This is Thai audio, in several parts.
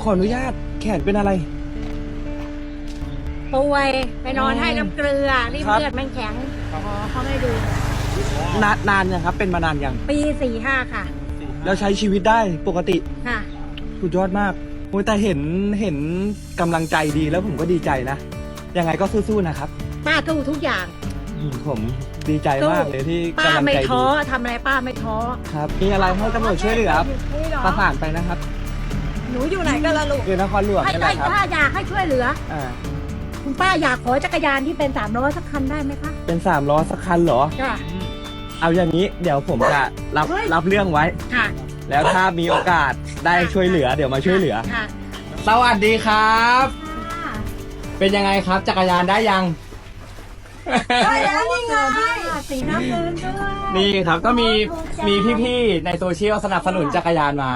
ขออนุญาตแขนเป็นอะไร ป่วยไปนอนให้น้ำเกลือรีบครับ เลือดมันแข็งหมอเขาไม่ดู นานนานยังครับ เป็นมานานยังปีสี่ห้าค่ะ แล้วใช้ชีวิตได้ปกติค่ะ สุดยอดมากโอ้ยแต่เห็นเห็นกำลังใจดีแล้วผมก็ดีใจนะยังไงก็สู้ๆนะครับป้าสู้ทุกอย่าง อืมผมดีใจมากเลยที่ป้ากำลังไม่ใจท้ดีอทำอะไรป้าไม่ท้อครับมีอะไรให้ตำรวจช่วยเหลือครับนี่เหรอประสานไปนะครับ หนูอยู่ไหนกันล่ะลูกอยู่นครหลวงให้นี่แหให้ละครับป้าอยากให้ช่วยเหลือ อ่าคุณป้าอยากขอจักรยานที่เป็นสามล้อสักคันได้ไหมคะเป็นสามล้อสักคันเหรอ จ้ะ เอาอย่างนี้เดี๋ยวผมจะรับเฮ้ย รับเรื่องไว้ ค่ะแล้วถ้ามีโอกาสได้ช่วยเหลือ เดี๋ยวมาช่วยเหลือ ค่ะสวัสดีครับ ค่ะเป็นยังไงครับ จักรยานได้ยัง ได้แล้วนี่ไงสีน้ำเงินด้วย นี่ครับก็มีถูกใจมีพี่ๆในโซเชียลสนับสนุนจักรยานมา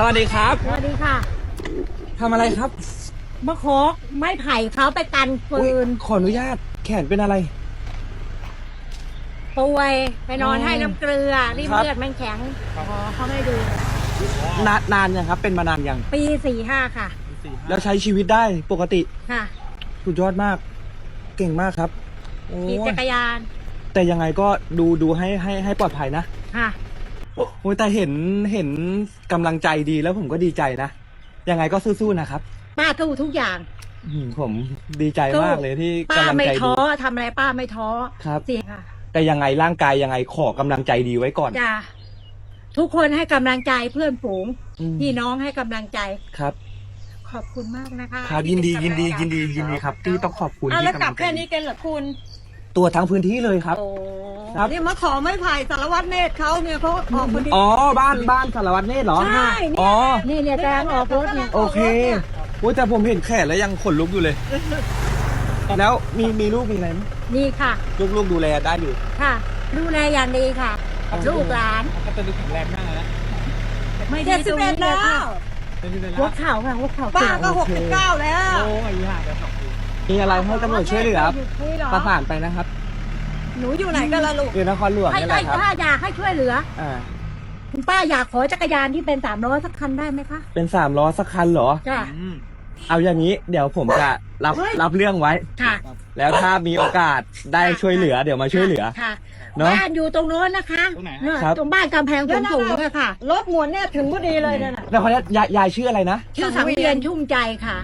สวัสดีครับ สวัสดีค่ะทำอะไรครับมาขอไม้ไผ่เขาไปกันฟือุ๊ยนขออนุญาตแขนเป็นอะไร ป่วยไปนอนให้น้ำเกลือรีบครับ เลือดมันแข็งหมอเขาไม่ดู นานนานยังครับ เป็นมานานยังปีสี่ห้าค่ะ แล้วใช้ชีวิตได้ปกติค่ะสุดยอดมาก เก่งมากครับโอ้ขี่จักรยานแต่ยังไงก็ดูดูให้ให้ให้ปลอดภัยนะ ค่ะ โอ้ยแต่เห็นเห็นกำลังใจดีแล้วผมก็ดีใจนะ ยังไงก็สู้ๆนะครับป้าสู้ทุกอย่าง อืมผมดีใจมากเลยที่ป้ากำลังไม่ใจท้ดีอทำอะไรป้าไม่ท้อครับ เสียค่ะแต่ยังไงร่างกายยังไงขอกำลังใจดีไว้ก่อนจ้าทุกคนให้กำลังใจเพื่อนฝูงอืมพี่น้องให้กำลังใจ ครับ ขอบคุณมากนะคะครับยินดียินดียินดียินดีครับ ที่ต้องขอบคุณอะที่แล้วกลักำบงใจแค่นี้กันเหรอคุณ ตัวทั้งพื้นที่เลยครับ โอ้ครับนี่มาขอไม่ไผ่สารวัตรเนตรเขาเนี่ยเขาออกคนเดียวอ๋อบ้านบ้านสารวัตรเนตรเหรอใช่อ๋อ นี่เนี่ยแจงออกรถเนี่ยโอเคโอ้ยแต่ผมเห็นแขนแล้วยังขนลุกอยู่เลย แล้วมีมีลูกมีอะไรไหมนี่ค่ะ ลูกลูกดูแลได้อยู่ ค่ะ ดูแลอย่างดีค่ะลูกหลานเขาจะดูแข็งแรงมากนะไม่ดีเจ็ดตสิรบงเอ็ดนี้เลยแล้ค่ะวหัวเข่าค่ะหัวเข่าป้าก็เสื่อมหกสิบเก้าแล้ว โอ้ยห่างกันสองปี มีอะไรให้ตำรวจช่วยเหลือครับนี่เหรอประสานไปนะครับ หนูอยู่ไหนกันล่ะลูกอยู่นครหลวงให้นี่แหให้ละครับป้าอยากให้ช่วยเหลือ อ่าคุณป้าอยากขอจักรยานที่เป็นสามล้อสักคันได้ไหมคะเป็นสามล้อสักคันเหรอ จ้ะ เอาอย่างนี้เดี๋ยวผมจะรับเฮ้ย รับเรื่องไว้ ค่ะแล้วถ้ามีโอกาสได้ช่วยเหลือ เดี๋ยวมาช่วยเหลือ ค่ะเนอะบ้านอยู่ตรงโน้นนะคะตรงไหนเนี่ยครับ ตรงบ้านกำแพงสูงๆอะค่ะ รถหมวนเนี่ยถึงพอดีเลยเนี่ยน่ะ แล้วคนนี้ยายยายชื่ออะไรนะชื่อสังเวียนชุ่มใจค่ะ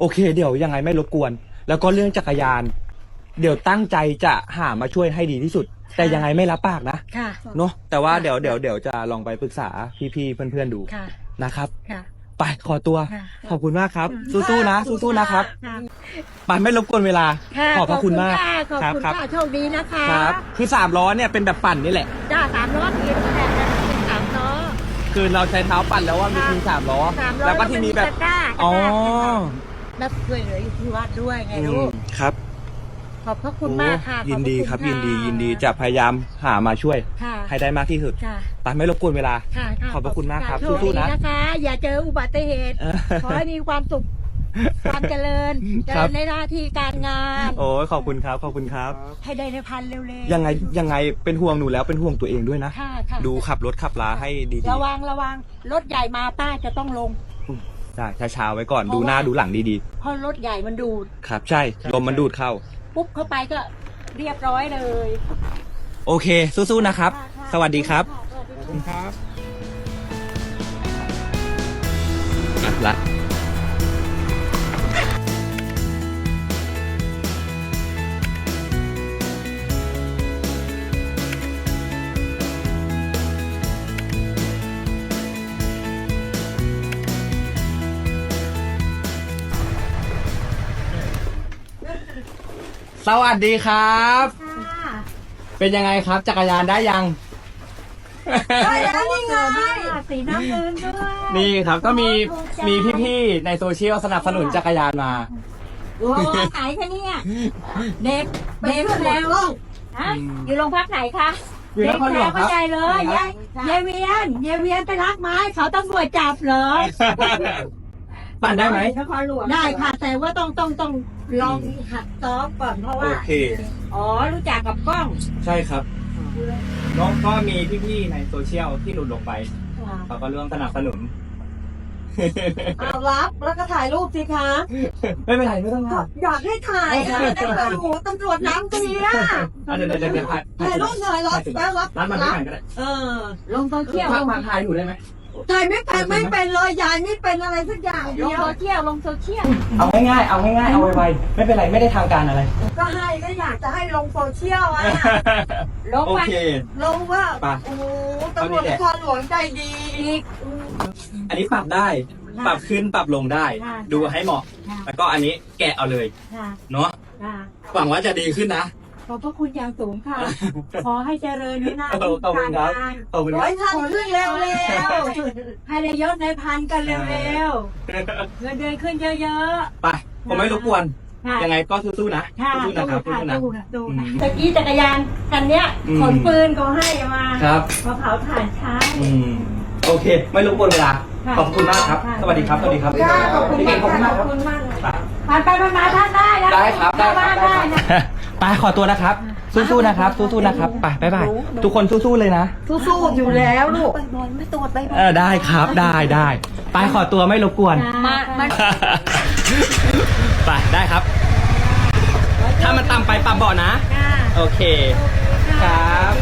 โอเค เดี๋ยวยังไงไม่รบกวน แล้วก็เรื่องจักรยาน เดี๋ยวตั้งใจจะหามาช่วยให้ดีที่สุด แต่ยังไงไม่รับปากนะค่ะ เนาะแต่ว่าค่ะเดี๋ยวเดี๋ยวเดี๋ยวจะลองไปปรึกษาพี่ๆเพื่อนๆดูค่ะ นะครับ ค่ะ ไปขอตัว ค่ะ ขอบคุณมากครับ สู้ๆนะ สู้ๆนะครับไปไม่รบกวนเวลา ค่ะขอบพระคุณมากขอบคุณครัค่ะบโชคดีนะคะครับ คือสามล้อเนี่ยเป็นแบบปั่นนี่แหละ จ้าสามล้อทีแต่เป็นสามล้อ คือเราใช้เท้าปั่นแล้วว่ามีค่ะ ทีสามล้อ สามล้อแล้วก็ที่มีแบบ ตะกร้าอ๋อ แล้วช่วยเหลืออยู่ที่วัดด้วยไงอืลูมกครับขอบพระคุณมากค่ะโอ้ยินดีครับขอยิณนดีค่ะยินดีจะพยายามหามาช่วย ค่ะให้ได้มากที่สุดค่ะไปไม่รบกวนเวลา ค่ะะขอบพระคุณมากครับโชสู้ๆนะดีนะคะ อย่าเจออุบัติเหตุ เออ ขอให้มีความสุข ความเจริญ เจครัริบ ญในหน้าที่การงาน โอ้ยขอบคุณครับ ขอบคุณครับ ให้ได้ในพันเร็วๆยังไงยังไงเป็นห่วงหนูแล้วเป็นห่วงตัวเองด้วยนะ ค่ะค่ะดูขับรถขับลาให้ดีระวังระวังรถใหญ่มาป้าจะต้องลง ๆ ได้ช้าๆไว้ก่อนเพราะดูหน้าว่าดูหลังดีเพราะรถใหญ่มันดูด ๆ ครับ ใช่ลมมันดูดเข้า ปุ๊บเข้าไปก็เรียบร้อยเลยโอเค สู้ๆนะครับค่ะสวัสดีครับะสวัสดีค่ะครับ อะละ สวัสดีครับเป็นยังไงครับ จักรยานได้ยัง ได้แล้วนี่ไงสีน้ำเงินด้วย นี่ครับก็มีมีพี่ๆในโซเชียลสนับสนุนจักรยานมา โอ้ขายคะเนี่ย เด็กเด็กแล้วฮะ อยู่โรงพักไหนคะอยู่นครหลวงครับเด็กแถเข้าใจเลยยายยายเวียนยายเวียนไปรักไม้เขาตำรวจจับเหรอ ปั่นได้ไหมนครหลวงได้ค่ะ แต่ว่าต้องต้องต้องลองหัดซ้อมก่อนเพราะโอว่าเค อ๋อรู้จักกับกล้องใช่ครับ น้องก็มีพี่ๆในโซเชียลที่หลุดลงไปเขาก็ร่วมสนับสนุนเอารับแล้วก็ถ่ายรูปสิคะไม่เป็นไรไม่ต้องถ่ายอยากให้ถ่ายค่ะได้โอ้โหตำรวจน้ำเสียอะเดี๋ยวเดี๋ยวเดี๋ยวถ่ายถ่ายรูปหน่อยรับแล้วรับร้านมันไม่ถ่ายก็ได้เออลงโซเชียลพัลกงมาถ่ายอยู่ได้ไหม ถ่ายไม่เป็นไม่เป็นเลยยายไม่เป็นอะไรสักอย่างลเดีงยวโซเชียลลงโซเชียลเอาง่ายๆ เอาง่ายๆ เอาไวๆ ไม่เป็นไร ไม่ได้ทางการอะไร ก็ให้ก็อยากจะให้ลงโซเชียลอะลงโอไปเค ลงว่าไป โอ้โหตำรวจนครหลวงใจดีอีก อันนี้ปรับได้ ปรับขึ้นปรับลงได้ ค่ะ ดูให้เหมาะค่ะแล้วก็อันนี้แกะเอาเลย ค่ะเนาะค่ะหวังว่าจะดีขึ้นนะ ขอบพระคุณอย่างสูงค่ะ ขอให้เจริญในหน้าขอบคุณครับการงานขอบคุณคร้รัอบยทันขึ้นเร็วเร็วให้ได้ยศในพันกันเร็วๆเงินเดือนขึ้นเยอะ ไป ผมไม่รบกวนๆค่ะ ยังไงก็สู้ๆนะค่ะสู้ๆนะครับตู้ค่ะสู้ๆนะตู้ค่ะตู้ค่ะอืมตะกี้จักรยานคันเนี้ยอืม ขนปืนเขาให้มาครับ มาเผาถ่านช้า อืม โอเค ไม่รบกวนเวลา ค่ะขอบคุณมากครับ ค่ะ สวัสดีครับ สวัสดีครับค่ะขอบคุณพี่เก่มางกขอบคุณค่ะมากขคอรับบคุณมากผ่านไปผ่านมาท่านได้นะได้ครับได้ครับได้ได้นะครับ ไปขอตัวนะครับ สู้ๆนะครับ สู้ๆนะครับไปบ๊ายบายทุกคนสู้ๆเลยนะสู้ๆอยู่แล้วลูกไปบอลไม่ตรวจไปบอลเออได้ครับได้ได้ไปขอตัวไม่รบกวน มามาไปได้ครับ ถ้ามันต่ำไปปรับเบาะนะค่ะโอเค ครับ